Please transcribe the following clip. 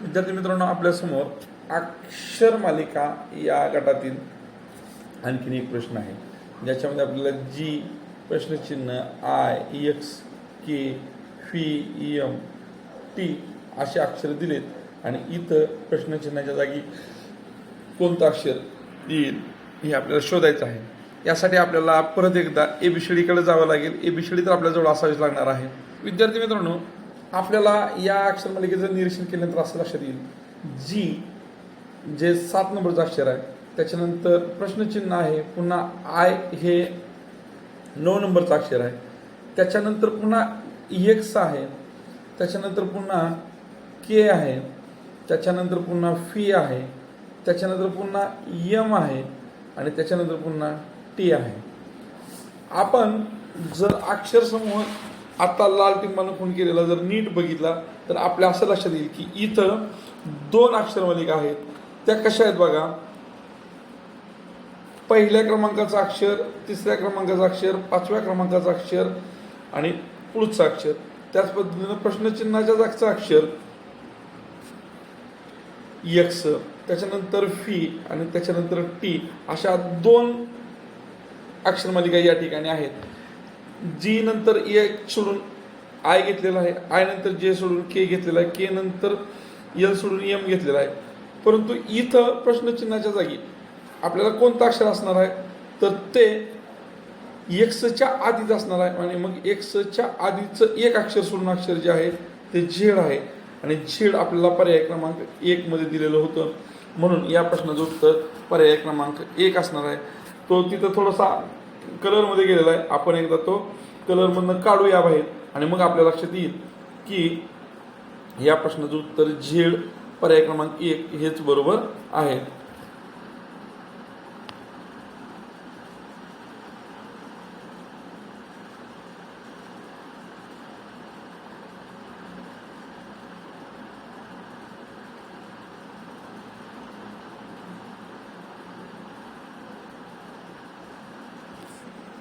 विद्यार्थी मित्रांनो आपल्यासमोर अक्षर मालिका या गटातील आणखीन एक प्रश्न आहे. ज्याच्यामध्ये आपल्याला जी प्रश्नचिन्ह I X K F M T असे अक्षर दिलेत आणि इथं प्रश्नचिन्हाच्या जागी कोणतं अक्षर येईल हे आपल्याला शोधायचं आहे. यासाठी आपल्याला परत एकदा ए बी कडे जावं लागेल. ए बी तर आपल्याजवळ असावीच लागणार आहे. विद्यार्थी मित्रांनो आपल्याला या अक्षर मालिकेचं निरीक्षण केल्यानंतर असं लक्षात येईल. जी जे सात नंबरचं अक्षर आहे त्याच्यानंतर प्रश्नचिन्ह आहे पुन्हा आय हे नऊ नंबरचं अक्षर आहे त्याच्यानंतर पुन्हा एक्स आहे त्याच्यानंतर पुन्हा के आहे त्याच्यानंतर पुन्हा फी आहे त्याच्यानंतर पुन्हा यम आहे आणि त्याच्यानंतर पुन्हा टी आहे. आपण जर अक्षरसमूह आत्ता आता लाल टिंबानं खून केलेला जर नीट बघितला तर आपल्या असं लक्षात येईल की इथं दोन अक्षरमालिका आहेत. त्या कशा आहेत बघा? पहिल्या क्रमांकाचं अक्षर तिसऱ्या क्रमांकाचं अक्षर पाचव्या क्रमांकाचं अक्षर आणि पुढचं अक्षर. त्याच पद्धतीनं प्रश्नचिन्हाच्या जागचं अक्षर. यक्स. त्याच्यानंतर फी आणि त्याच्यानंतर टी अशा दोन अक्षरमालिका या ठिकाणी आहेत. जी नंतर ए सोडून आय घेतलेला आहे आय नंतर जे सोडून के घेतलेला आहे के नंतर एल सोडून एम घेतलेला आहे. परंतु इथं प्रश्नचिन्हाच्या जागी आपल्याला कोणतं अक्षर असणार आहे? तर ते एक्सच्या आधीच असणार आहे आणि मग एक्सच्या आधीचं एक अक्षर सोडून अक्षर जे आहे ते झेड आहे. आणि झेड आपल्याला पर्याय क्रमांक एकमध्ये दिलेलं होतं. म्हणून या प्रश्नाचं उत्तर पर्याय क्रमांक एक असणार आहे. तो तिथं थोडासा कलरमध्ये गेलेला आहे. आपण एकदा तो कलरमधनं काढूया बाहेर. आणि मग आपल्या लक्षात येईल की या प्रश्नाचं उत्तर झेड पर्याय क्रमांक एक हेच बरोबर आहे.